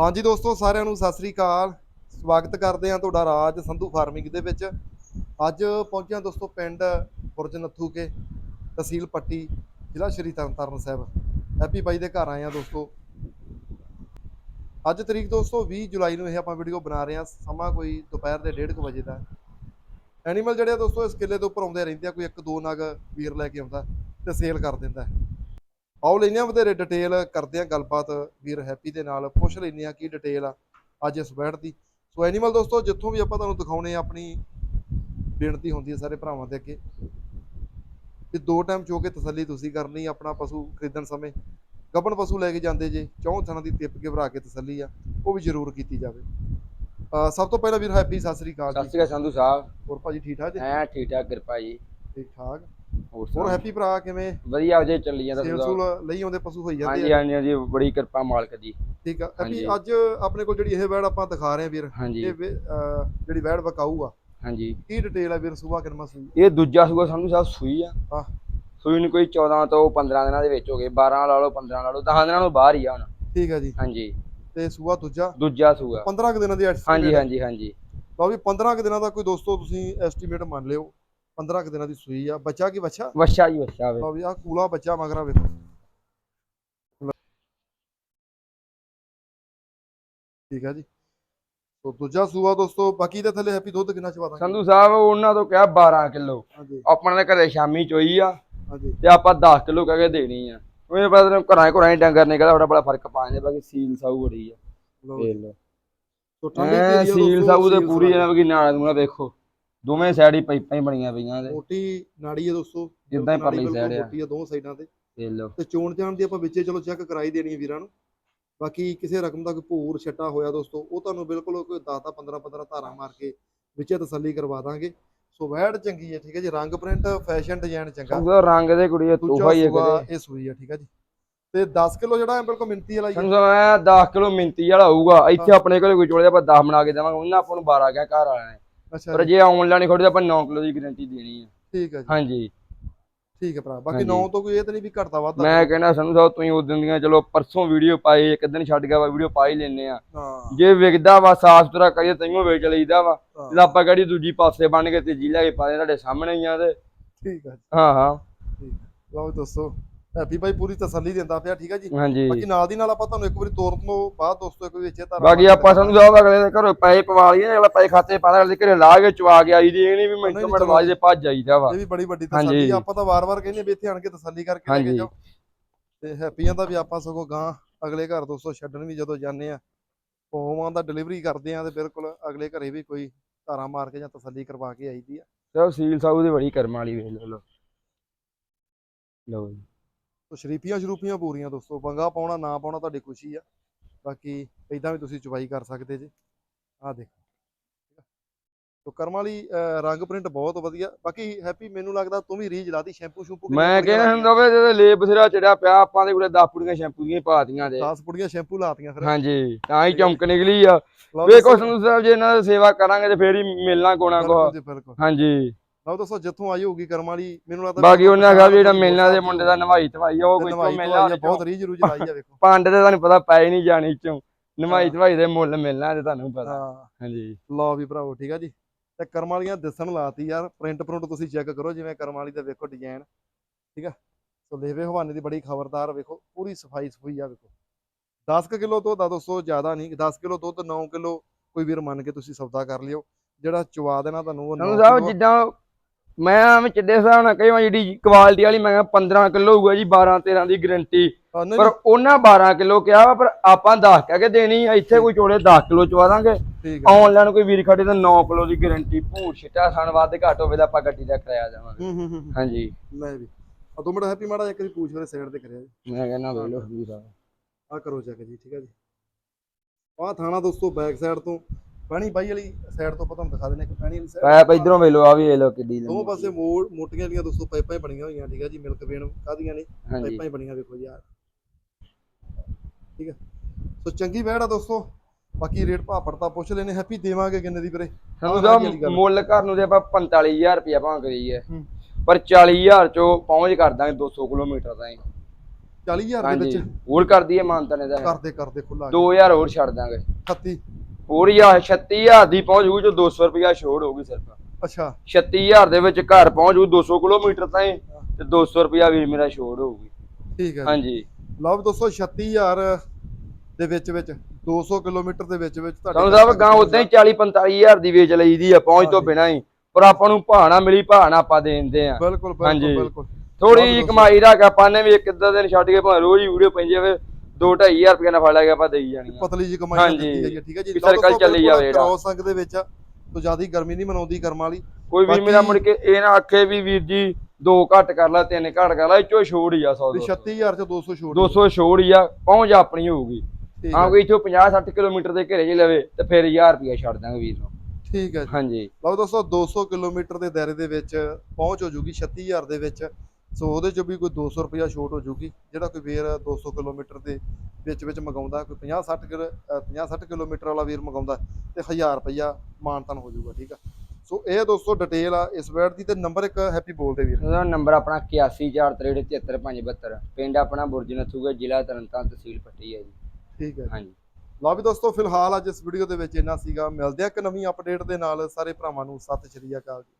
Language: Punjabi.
ਹਾਂਜੀ ਦੋਸਤੋ, ਸਾਰਿਆਂ ਨੂੰ ਸਤਿ ਸ੍ਰੀ ਅਕਾਲ। ਸਵਾਗਤ ਕਰਦੇ ਹਾਂ ਤੁਹਾਡਾ ਰਾਜ ਸੰਧੂ ਫਾਰਮਿੰਗ ਦੇ ਵਿੱਚ। ਅੱਜ ਪਹੁੰਚਿਆ ਦੋਸਤੋ ਪਿੰਡ ਬੁਰਜ ਨੱਥੂ ਕੇ ਤਹਿਸੀਲ ਪੱਟੀ, ਜ਼ਿਲ੍ਹਾ ਸ਼੍ਰੀ ਤਰਨਤਾਰਨ ਸਾਹਿਬ। ਹੈਪੀ ਬਾਈ ਦੇ ਘਰ ਆਏ ਆ ਦੋਸਤੋ। ਅੱਜ ਤਰੀਕ ਦੋਸਤੋ 20 ਜੁਲਾਈ ਨੂੰ ਇਹ ਆਪਾਂ ਵੀਡੀਓ ਬਣਾ ਰਹੇ ਹਾਂ। ਸਮਾਂ ਕੋਈ ਦੁਪਹਿਰ ਦੇ 1:30 ਵਜੇ ਦਾ। ਐਨੀਮਲ ਜਿਹੜੇ ਆ ਦੋਸਤੋ, ਇਸ ਕਿੱਲੇ ਦੇ ਉੱਪਰ ਆਉਂਦੇ ਰਹਿੰਦੇ ਆ, ਕੋਈ ਇੱਕ ਦੋ ਨਗ ਵੀਰ ਲੈ ਕੇ ਆਉਂਦਾ ਤੇ ਸੇਲ ਕਰ ਦਿੰਦਾ। ਆਓ ਲੈਂਦੇ ਹਾਂ ਵਧੇਰੇ ਡਿਟੇਲ ਕਰਦੇ ਹਾਂ ਗੱਲਬਾਤ ਵੀਰ ਹੈਪੀ ਦੇ ਨਾਲ ਪੁੱਛ ਲੈਂਦੇ ਹਾਂ ਕੀ ਡਿਟੇਲ ਆ ਅੱਜ ਇਸ ਬੈਠ ਦੀ। ਸੋ ਐਨੀਮਲ ਦੋਸਤੋ ਜਿੱਥੋਂ ਵੀ ਆਪਾਂ ਤੁਹਾਨੂੰ ਦਿਖਾਉਣੇ ਆ ਆਪਣੀ ਬੇਨਤੀ ਹੁੰਦੀ ਹੈ ਸਾਰੇ ਭਰਾਵਾਂ ਦੇ ਅੱਗੇ ਕਿ ਦੋ ਟਾਈਮ ਚੋ ਕੇ ਤਸੱਲੀ ਤੁਸੀਂ ਕਰਨੀ ਆਪਣਾ ਪਸ਼ੂ ਖਰੀਦਣ ਸਮੇਂ ਗੱਭਣ ਪਸ਼ੂ ਲੈ ਕੇ ਜਾਂਦੇ ਜੇ ਚੌਂ ਥਾਂ ਦੀ ਟਿੱਪ ਕੇ ਭਰਾ ਕੇ ਤਸੱਲੀ ਆ ਉਹ ਵੀ ਜ਼ਰੂਰ ਕੀਤੀ ਜਾਵੇ। ਸਭ ਤੋਂ ਪਹਿਲਾਂ ਵੀਰ ਹੈਪੀ ਸਤਿ ਸ੍ਰੀ ਅਕਾਲ ਸਤਿ ਸ਼੍ਰੀ ਅਕਾਲ ਸੰਧੂ ਸਾਹਿਬ। ਹੋਰ ਭਾਜੀ ਠੀਕ ਠਾਕ ਜੀ? ਐ ਠੀਕ ਠਾਕ ਕਿਰਪਾ ਜੀ। ਠੀਕ ਠਾਕ। ਹੋਰ ਹੋਰ? ਹੈਪੀ ਭਰਾ ਕਿਵੇਂ? ਵਧੀਆ ਜੇ ਚੱਲੀ ਜਾਂਦਾ ਸੇਲ। ਸੂਲ ਲਈ ਆਉਂਦੇ ਪਸ਼ੂ ਹੋਈ ਜਾਂਦੇ ਹਾਂਜੀ ਹਾਂਜੀ ਹਾਂਜੀ ਬੜੀ ਕਿਰਪਾ ਮਾਲਕ ਦੀ। ਠੀਕ ਆ। ਹੈਪੀ। ਅੱਜ ਆਪਣੇ ਕੋਲ ਜਿਹੜੀ ਇਹ ਵੈੜ ਆਪਾਂ ਦਿਖਾ ਰਹੇ ਆ ਵੀਰ ਇਹ ਜਿਹੜੀ ਵੈੜ ਵਕਾਊ ਆ ਹਾਂਜੀ। ਕੀ ਡਿਟੇਲ ਆ ਵੀਰ ਸੁਬਾ ਕਿੰਨਾ ਸੂਈ? ਇਹ ਦੂਜਾ ਸੂਆ ਸੰਧੂ ਸਾਹਿਬ ਸੂਈ ਆ। ਹਾਂ। ਸੂਈ ਨੂੰ ਕੋਈ 14 ਤੋਂ 15 ਦਿਨਾਂ ਦੇ ਵਿੱਚ ਹੋ ਗਏ 12 ਲਾ ਲਓ 15 ਲਾ ਲਓ 10 ਦਿਨਾਂ ਤੋਂ ਬਾਹਰ ਹੀ ਆ ਹੁਣ। ਠੀਕ ਆ ਜੀ। ਹਾਂਜੀ। ਤੇ ਸੂਆ ਦੂਜਾ? ਦੂਜਾ ਸੂਆ। 15 ਕੁ ਦਿਨਾਂ ਦੀ ਹਾਂਜੀ। ਹਾਂਜੀ ਹਾਂਜੀ। ਲਓ ਵੀ 15 ਕੁ ਦਿਨਾਂ ਦਾ ਕੋਈ ਦੋਸਤੋ ਤੁਸੀਂ ਐਸਟੀਮੇਟ ਮੰਨ ਲਿਓ। 15 ਕੁ ਦਿਨਾਂ ਦੀ ਸੂਈ ਆ। ਬੱਚਾ ਕੀ ਬੱਚਾ? ਵੱਛਾ ਜੀ ਵੱਛਾ ਵੇ। ਲਓ ਵੀ ਆ ਕੂਲਾ ਬੱਚਾ ਮਗਰਾ ਵੇਖੋ। ਠੀਕ ਆ ਜੀ। ਸੋ ਦੂਜਾ ਸੂਆ ਦੋਸਤੋ ਬਾਕੀ ਦੇ ਥੱਲੇ ਹੈਪੀ ਦੁੱਧ ਕਿੰਨਾ ਚਵਾ ਦਾਂਗੇ? ਸੰਧੂ ਸਾਹਿਬ ਉਹਨਾਂ ਤੋਂ ਕਿਹਾ 12 ਕਿਲੋ। ਹਾਂਜੀ। ਆਪਣੇ ਦੇ ਘਰੇ ਸ਼ਾਮੀ ਚੋਈ ਆ ਹਾਂਜੀ। ਤੇ ਆਪਾਂ 10 ਕਿਲੋ ਕਹਿ ਕੇ ਦੇਣੀ ਆ। ਉਹ ਪਤਾ ਤੈਨੂੰ ਘਰਾਂ ਘਰਾਂ ਹੀ ਡੰਗਰ ਨਿਕਲਦਾ ਬੜਾ ਬੜਾ ਫ਼ਰਕ ਪਾ ਜਾਂਦੇ ਬਾਕੀ ਸੀਲ ਸਾਊ ਬੜੀ ਆ। ਲਓ ਦੇਖ। ਲਓ। ਠੰਡੀ ਸੀਲ ਸਾਊ ਤੇ ਪੂਰੀ। ਇਹਨਾਂ ਵਗੀ ਨਾਲ ਨੂੰ ਵੇਖੋ ਦੋਵੇਂ ਸਾਈਡ ਹੀ ਪਾਈਪਾਂ ਹੀ ਬਣੀਆਂ ਪਈਆਂ ਤੇ ਮੋਟੀ ਨਾੜੀ ਹੈ ਦੋਸਤੋ। ਜਿੱਦਾਂ ਹੀ ਪਰਲੀ side ਆ। ਮੋਟੀ ਆ ਦੋਵੇਂ ਸਾਈਡਾਂ ਤੇ। ਦੇਖ ਲਓ। ਤੇ ਚੋਣ ਜਾਣ ਦੀ ਆਪਾਂ ਵਿੱਚੇ ਚਲੋ ਚੈੱਕ ਕਰਾਈ ਦੇਣੀ ਹੈ ਵੀਰਾਂ ਨੂੰ। ਬਾਕੀ ਕਿਸੇ ਰਕਮ ਦਾ ਕੋਈ ਭੂਰ ਛੱਟਾ ਹੋਇਆ ਦੋਸਤੋ ਉਹ ਤੁਹਾਨੂੰ ਬਿਲਕੁਲ ਕੋਈ 10 10 15 15 ਧਾਰਾ ਮਾਰ ਕੇ ਵਿੱਚੇ ਤਸੱਲੀ ਕਰਵਾ ਦਾਂਗੇ। ਸੋ ਵੈੜ ਚੰਗੀ ਹੈ ਠੀਕ ਹੈ ਜੀ। ਰੰਗ ਪ੍ਰਿੰਟ ਫੈਸ਼ਨ ਡਿਜ਼ਾਈਨ ਚੰਗਾ। ਸਮਝੋ ਰੰਗ ਦੇ ਕੁੜੀ ਦੂਜਾ ਤੋਹਫਾ ਹੀ ਹੈ ਕਦੇ। ਇਹ ਸੂਈ ਹੈ ਠੀਕ ਹੈ ਜੀ। ਤੇ 10 ਕਿਲੋ ਜਿਹੜਾ ਬਿਲਕੁਲ ਮਿੰਤੀ ਵਾਲਾ ਹੀ ਹੈ। ਸਮਝੋ ਐ 10 ਕਿਲੋ ਮਿੰਤੀ ਵਾਲਾ ਹੋਊਗਾ। ਇੱਥੇ ਆਪਣੇ ਕੋਲ ਕੋਈ ਚੋਲੇ ਆਪਾਂ 10 ਬਣਾ ਕੇ ਦੇਵਾਂਗੇ। ਉਹਨਾਂ ਆਪਾਂ ਨੂੰ 12 ਗਿਆ ਘਰ ਵਾਲਿਆਂ ਨੇ। ਅੱਛਾ ਪਰ ਜੀ, ਜੇ ਆਨਲਾਈਨ ਖੋੜੀ ਤਾਂ ਆਪਾਂ 9 ਕਿਲੋ ਦੀ ਗਾਰੰਟੀ ਦੇਣੀ ਹੈ ਠੀਕ ਹੈ ਜੀ। ਹਾਂਜੀ। ਠੀਕ ਹੈ ਭਰਾ ਬਾਕੀ ਹਾਂਜੀ। 9 ਤੋਂ ਕੋਈ ਇਹ ਤਾਂ ਨਹੀਂ ਵੀ ਘਟਦਾ ਵੱਧਦਾ ਮੈਂ ਕਹਿੰਦਾ ਸੰਧੂ ਸਾਹਿਬ ਤੁਸੀਂ ਉਸ ਦਿਨ ਦੀਆਂ ਚਲੋ ਪਰਸੋਂ ਵੀਡੀਓ ਪਾਈ ਇੱਕ ਦਿਨ ਛੱਡ ਗਿਆ ਵਾ ਵੀਡੀਓ ਪਾ ਹੀ ਲੈਨੇ ਆ ਹਾਂ। ਜੇ ਵਿਕਦਾ ਵਾ ਸਾਫ਼ ਸੁਥਰਾ ਕਰੀਏ ਤੈਨੂੰ ਵੇਚ ਲਈਦਾ ਵਾ। ਹਾਂ, ਜਦੋਂ ਆਪਾਂ ਕਿਹੜੀ ਦੂਜੀ ਪਾਸੇ ਬਣ ਕੇ ਤੀਜੀ ਲੈ ਕੇ ਪਾ ਦੇ ਤੁਹਾਡੇ ਸਾਹਮਣੇ ਹੀ ਆ ਤੇ। ਠੀਕ ਹੈ ਜੀ, ਹਾਂ ਹਾਂ। ਲਓ ਜੀ ਦੋਸਤੋ ਹੈਪੀ ਭਾਈ ਪੂਰੀ ਤਸੱਲੀ ਦਿੰਦਾ ਪਿਆ ਠੀਕ ਹੈ ਜੀ ਹਾਂਜੀ ਬਾਕੀ ਨਾਲ ਦੀ ਨਾਲ ਆਪਾਂ ਤੁਹਾਨੂੰ ਇੱਕ ਵਾਰੀ ਤੋਰਨ ਤੋਂ ਬਾਅਦ ਦੋਸਤੋ ਇੱਕ ਵਾਰੀ ਵਿੱਚੇ ਧਾਰਾ ਬਾਕੀ ਆਪਾਂ ਸੰਧੂ ਸਾਹਿਬ ਅਗਲੇ ਦੇ ਘਰੋਂ ਪੈਸੇ ਪਵਾ ਲਈਏ ਅਗਲਾ ਪੈਸੇ ਖਾਤੇ ਪਾ ਦੇ ਘਰੇ ਲਾ ਕੇ ਚਵਾ ਆਈ ਦੀ ਇਹ ਨਹੀਂ ਵੀ ਮਿੰਟੋ ਮਿੰਟ ਚਲੋ। ਬਾਅਦ ਜੇ ਭੱਜ ਜਾਈਦਾ ਵਾ ਇਹ ਵੀ ਬੜੀ ਵੱਡੀ। ਤਸੱਲੀ ਆ। ਆਪਾਂ ਤਾਂ ਵਾਰ-ਵਾਰ ਕਹਿੰਦੇ ਵੀ ਇੱਥੇ ਆਣ ਕੇ ਤਸੱਲੀ ਕਰਕੇ ਲੈ ਕੇ। ਜਾਓ ਤੇ ਹੈਪੀਆਂ ਦਾ ਵੀ ਆਪਾਂ ਸਗੋਂ ਗਾਂ ਅਗਲੇ ਘਰ ਦੋਸਤੋ ਛੱਡਣ ਵੀ ਜਦੋਂ ਜਾਂਦੇ ਆ ਹੋਮਾਂ ਦਾ ਡਿਲੀਵਰੀ ਕਰਦੇ ਆ ਤੇ ਬਿਲਕੁਲ ਅਗਲੇ ਘਰੇ ਵੀ ਕੋਈ ਧਾਰਾ ਮਾਰ ਕੇ ਜਾਂ ਤਸੱਲੀ ਕਰਵਾ ਕੇ ਆਈਦੀ ਆ ਚਲੋ ਸੀਲ ਸਾਊ ਦੀ ਬੜੀ ਕਰਮ ਵਾਲੀ ਵੇਖ ਲਓ ਲਓ ਜੀ ਤੋ ਸ਼ਰੀਫੀਆਂ ਸ਼ਰੂਫੀਆਂ ਪੂਰੀਆਂ ਦੋਸਤੋ ਪੰਗਾ ਪਾਉਣਾ ਨਾ ਪਾਉਣਾ ਤੁਹਾਡੀ ਖੁਸ਼ੀ ਆ। ਬਾਕੀ ਇਦਾਂ ਵੀ ਤੁਸੀਂ ਚੁਬਾਈ ਕਰ ਸਕਦੇ ਜੇ। ਆਹ ਦੇਖੋ। ਤੋ ਕਰਮ ਵਾਲੀ ਅਹ, ਰੰਗ ਪ੍ਰਿੰਟ ਬਹੁਤ ਵਧੀਆ। ਬਾਕੀ ਹੈਪੀ ਮੈਨੂੰ ਲੱਗਦਾ ਤੂੰ ਵੀ ਰੀਜ ਲਾਦੀ ਸ਼ੈਂਪੂ ਸ਼ੂਪੂ ਮੈਂ ਕਹਿੰਦਾ ਹੁੰਦਾ ਵੇ ਜਦੋਂ ਲੇਪ ਸਿਰਾ ਚੜਿਆ ਪਿਆ ਆਪਾਂ ਦੇ ਕੋਲੇ 10 ਪੁੜੀਆਂ ਸ਼ੈਂਪੂ ਦੀਆਂ ਪਾਤੀਆਂ ਦੇ 10 ਪੁੜੀਆਂ ਸ਼ੈਂਪੂ ਲਾਤੀਆਂ ਫਿਰ। ਹਾਂਜੀ ਤਾਂ ਹੀ ਚਮਕ ਨਿਕਲੀ ਆ। ਵੇਖੋ ਸੰਧੂ ਸਾਹਿਬ ਜੇ ਇਹਨਾਂ ਦੀ ਸੇਵਾ ਕਰਾਂਗੇ ਤੇ ਫੇਰ ਹੀ ਮਿਲਣਾ ਕੋਣਾ ਕੋ ਹਾਂਜੀ। ਲਓ ਦੱਸੋ ਜਿੱਥੋਂ ਆਈ ਹੋਊਗੀ ਕਰਮ ਵਾਲੀ ਮੈਨੂੰ ਲੱਗਦਾ ਬਾਕੀ ਉਹਨਾਂ ਦਾ ਜਿਹੜਾ ਮਿਲਣਾ ਦੇ ਮੁੰਡੇ ਦਾ ਨਵਾਈ ਧਵਾਈ ਆ ਉਹ ਕੋਈ ਤੋਂ ਆ, ਬਹੁਤ ਰੀਜ ਰੂਜ ਲਾਈ ਆ ਵੇਖੋ। ਪੰਡ ਤੇ ਤੁਹਾਨੂੰ ਪਤਾ ਪੈ ਹੀ ਨਹੀਂ ਜਾਣੀ ਚੋਂ। ਨਵਾਈ ਹਾਂ। ਧਵਾਈ ਦੇ ਮੁੱਲ ਮਿਲਣਾ ਤੇ ਤੁਹਾਨੂੰ ਪਤਾ। ਹਾਂਜੀ। ਲਓ ਵੀ ਭਰਾਵੋ ਠੀਕ ਆ ਜੀ। ਤੇ ਕਰਮ ਵਾਲੀਆਂ ਦਿਸਣ ਲਾਤੀ ਯਾਰ ਪ੍ਰਿੰਟ ਪ੍ਰਿੰਟ ਤੁਸੀਂ ਚੈੱਕ ਕਰੋ ਜਿਵੇਂ ਕਰਮ ਵਾਲੀ ਦਾ ਵੇਖੋ ਡਿਜ਼ਾਈਨ ਠੀਕ ਆ? ਸੋ ਲੇਵੇ ਹਵਾਨੇ ਦੀ ਬੜੀ ਖਬਰਦਾਰ ਵੇਖੋ ਪੂਰੀ ਸਫ਼ਾਈ ਸਫੂਈ ਆ ਵੇਖੋ। 10 ਕਿਲੋ ਤੋਂ ਦਾ ਦੋਸਤੋ ਜ਼ਿਆਦਾ ਨਹੀਂ। 10 ਕਿਲੋ ਦੁੱਧ 9 ਕਿਲੋ ਕੋਈ ਵੀਰ ਮੰਨ ਕੇ ਤੁਸੀਂ ਸੌਦਾ ਕਰ ਲਿਓ। ਜਿਹੜਾ ਚਵਾ ਦੇਣਾ ਤੁਹਾਨੂੰ ਉਹ ਸਾਹਿਬ ਜਿੱਦਾਂ ਮੈਂ ਐਵੇਂ ਚੱਡੇ ਹਿਸਾਬ ਨਾਲ ਕਈ ਵਾਰ ਜਿਹੜੀ ਕੁਆਲਿਟੀ ਵਾਲੀ ਮੈਂ ਕਿਹਾ 15 ਕਿਲੋ ਹੋਊਗਾ ਜੀ 12 13 ਦੀ ਗਾਰੰਟੀ ਪਰ ਉਹਨਾਂ 12 ਕਿਲੋ ਕਿਹਾ ਵਾ ਪਰ ਆਪਾਂ 10 ਕਹਿ ਕੇ ਦੇਣੀ ਆ ਇੱਥੇ ਕੋਈ ਚੋਲੇ 10 ਕਿਲੋ ਚਵਾ ਦਾਂਗੇ। ਆ। ਆਨਲਾਈਨ ਕੋਈ ਵੀਰ ਖੜੇ ਤਾਂ 9 ਕਿਲੋ ਦੀ ਗਾਰੰਟੀ ਭੂਰ ਛਿੱਟਾ ਸਣ ਵੱਧ ਘੱਟ ਹੋਵੇ ਤਾਂ ਆਪਾਂ ਗੱਡੀ ਦਾ ਕਿਰਾਇਆ ਹੂੰ ਹਾਂਜੀ। ਲੈ ਵੀ। ਆ ਦੋ ਮਿੰਟ ਹੈਪੀ ਮਾੜਾ ਇੱਕ ਦੀ ਪੂਛ ਵਾਲੇ ਸਾਈਡ ਤੇ ਕਰਿਆ ਜੀ। ਮੈਂ ਕਹਿੰਦਾ ਵੇਖ ਲਓ ਵੀਰ ਆ ਆ ਕਰੋ ਚੈੱਕ ਜੀ ਠੀਕ ਹੈ ਜੀ। ਆਹ ਥਾਣਾ ਦੋਸਤੋ ਬੈਕ ਸਾਈਡ ਤੋਂ। ਪਾਣੀ ਬਾਈ ਵਾਲੀ ਸਾਈਡ ਤੋਂ ਤੁਹਾਨੂੰ ਦਿਖਾ ਦਿੰਦੇ ਹਾਂ ਕਿ ਪਾਣੀ ਵਾਲੀ ਸਾਈਡ ਪੈਪ ਇਧਰੋਂ ਵੇਖ ਲਓ ਆ ਵੀ ਵੇਖ ਲਓ ਕਿੱਡੀ ਦੋਵੇਂ ਲੰਮੀ ਪਾਸੇ ਮੋੜ ਮੋਟੀਆਂ ਵਾਲੀਆਂ ਦੋਸਤੋ ਪਾਈਪਾਂ ਹੀ ਬਣੀਆਂ ਹੋਈਆਂ ਠੀਕ ਹੈ ਜੀ ਮਿਲਕ ਵੇਣ ਕਾਦੀਆਂ ਨੇ? ਹਾਂਜੀ। ਪਾਈਪਾਂ ਹੀ ਬਣੀਆਂ ਵੇਖੋ ਯਾਰ ਠੀਕ ਹੈ ਸੋ ਚੰਗੀ ਵੈੜ ਆ ਦੋਸਤੋ। ਬਾਕੀ ਰੇਟ ਭਾਅ ਪੜਤਾ ਪੁੱਛ ਲੈਨੇ ਹੈਪੀ ਦੇਵਾਂਗੇ ਕਿੰਨੇ ਦੀ ਵੀਰੇ? ਸਾਨੂੰ ਤਾਂ ਵਾਲੀ ਗੱਲ। ਮੁੱਲ ਘਰ ਨੂੰ ਤੇ ਆਪਾਂ 45000 ਰੁਪਇਆ ਭਾਂ ਕਰੀਏ ਹੂੰ। ਪਰ 40000 ਚੋਂ ਪਹੁੰਚ ਕਰ ਦਾਂਗੇ 200 ਕਿਲੋਮੀਟਰ ਤਾਈਂ। 40000 ਦੇ ਹਾਂਜੀ। ਵਿੱਚ? ਹੋਰ ਕਰ ਦਈਏ ਮਾਨਤਾ ਨੇ ਦਾ। ਕਰਦੇ ਕਰਦੇ ਖੁੱਲਾ 2000 ਹੋਰ ਛੱਡ ਦਾਂਗੇ। 38 ਪੂਰੀ ਆ 36000 ਦੀ ਪਹੁੰਚ ਜੂ ਜੋ 200 ਰੁਪਿਆ ਛੋੜ ਹੋਊਗੀ ਸਿਰਫ। ਅੱਛਾ। 36000 ਦੇ ਵਿੱਚ ਘਰ ਪਹੁੰਚ ਜੂ 200 ਕਿਲੋਮੀਟਰ ਤਾਈਂ ਤੇ 200 ਰੁਪਿਆ ਵੀਰ ਮੇਰਾ ਛੋੜ ਹੋਊਗੀ। ਠੀਕ ਹੈ। ਹਾਂਜੀ। ਲਓ ਵੀ ਦੋਸਤੋ 36000 ਦੇ ਵਿੱਚ ਵਿੱਚ 200 ਕਿਲੋਮੀਟਰ ਦੇ ਵਿੱਚ ਵਿੱਚ ਤੁਹਾਨੂੰ ਸਾਹਿਬ ਗਾਂ ਉਦਾਂ ਹੀ 40 45000 ਦੀ ਵੇਚ ਲਈਦੀ ਆ ਪਹੁੰਚ ਤੋਂ। ਬਿਨਾ ਹੀ। ਪਰ ਆਪਾਂ ਨੂੰ ਭਾਣਾ ਮਿਲੀ ਭਾਣਾ ਆਪਾਂ ਦੇ ਦਿੰਦੇ ਆ। ਬਿਲਕੁਲ। ਬਿਲਕੁਲ ਥੋੜੀ ਜਿਹੀ। ਕਮਾਈ ਰੱਖ ਆਪਾਂ ਨੇ ਵੀ ਇੱਕ ਅੱਧਾ ਦਿਨ ਛੱਡ ਕੇ ਭਾਵੇਂ ਰੋਜ਼ ਹੀ ਵੀਡੀਓ ਪੈਂਦੀ ਜਾਵੇ 2-2500 ਰੁਪਏ ਨਾਲ ਫੜ ਲਿਆ ਆਪਾਂ ਦੇਈ ਜਾਣੀ ਪਤਲੀ ਜੀ ਕਮਾਈ ਹੈ ਠੀਕ ਹੈ ਜੀ। circle ਚੱਲੀ ਜਾਵੇ ਜਿਹੜਾ। ਕ੍ਰੋਸ ਸੰਗ ਦੇ ਵਿੱਚ ਤੋਂ ਜ਼ਿਆਦਾ ਗਰਮੀ ਨਹੀਂ ਮਨਾਉਂਦੀ ਕਰਮ ਵਾਲੀ। ਕੋਈ ਵੀ ਮੇਰਾ ਮੁੜ ਕੇ ਇਹ ਨਾ ਆਖੇ ਵੀ ਵੀਰ ਜੀ ਦੋ ਘੱਟ ਕਰ ਲਾ ਤਿੰਨ ਘੱਟ ਕਰ ਲਾ ਇਹ ਚੋਂ ਛੋੜ ਹੀ ਆ 100 ਵੀ 36000 ਚ 200 ਛੋੜ 200 ਛੋੜ ਹੀ ਆ ਪਹੁੰਚ ਆਪਣੀ ਹੋਊਗੀ। ਹਾਂ ਕੋਈ ਇਥੋਂ 50-60 ਕਿਲੋਮੀਟਰ ਦੇ ਘਰੇ ਚ ਲਵੇ ਤੇ ਫਿਰ 1000 ਰੁਪਿਆ ਛੱਡ ਦਾਂਗੇ ਵੀਰ ਨੂੰ। ਠੀਕ ਹੈ ਜੀ। ਹਾਂਜੀ। ਲਓ ਦੋਸਤੋ 200 ਕਿਲੋਮੀਟਰ ਦੇ ਦਾਇਰੇ ਦੇ ਵਿੱਚ ਪਹੁੰਚ ਹੋ ਜੂਗੀ 36000 ਦੇ ਵਿੱਚ। ਸੋ ਉਹਦੇ ਚੋਂ ਵੀ ਕੋਈ 200 ਰੁਪਇਆ ਛੋਟ ਹੋ ਜੂਗੀ ਜਿਹੜਾ ਕੋਈ ਵੀਰ 200 ਕਿਲੋਮੀਟਰ ਦੇ ਵਿੱਚ ਵਿੱਚ ਮੰਗਾਉਂਦਾ ਕੋਈ 50 60 ਕਿਲੋ 50 60 ਕਿਲੋਮੀਟਰ ਵਾਲਾ ਵੀਰ ਮੰਗਾਉਂਦਾ ਤੇ 1000 ਰੁਪਇਆ ਮਾਨਤਨ ਹੋ ਜਾਊਗਾ ਠੀਕ ਆ? ਸੋ ਇਹ ਦੋਸਤੋ ਡਿਟੇਲ ਆ ਇਸ ਬੈਡ ਦੀ ਤੇ ਨੰਬਰ ਇੱਕ ਹੈਪੀ ਬੋਲਦੇ ਵੀਰ। ਉਹਦਾ ਨੰਬਰ ਆਪਣਾ 8143737572 ਪਿੰਡ ਆਪਣਾ ਬੁਰਜ ਨਥੂਗਾ ਜ਼ਿਲ੍ਹਾ ਤਰਨਤਾਰਨ ਤਹਿਸੀਲ ਪੱਟੀ ਹੈ ਜੀ। ਠੀਕ ਹੈ ਹਾਂਜੀ। ਲਓ ਵੀ ਦੋਸਤੋ ਫਿਲਹਾਲ ਅੱਜ ਇਸ ਵੀਡੀਓ ਦੇ ਵਿੱਚ ਇੰਨਾ ਸੀਗਾ। ਮਿਲਦੇ ਆ ਇੱਕ ਨਵੀਂ ਅਪਡੇਟ ਦੇ ਨਾਲ। ਸਾਰੇ ਭਰਾਵਾਂ ਨੂੰ ਸਤਿ ਸ਼੍ਰੀ ਅਕਾਲ ਜੀ।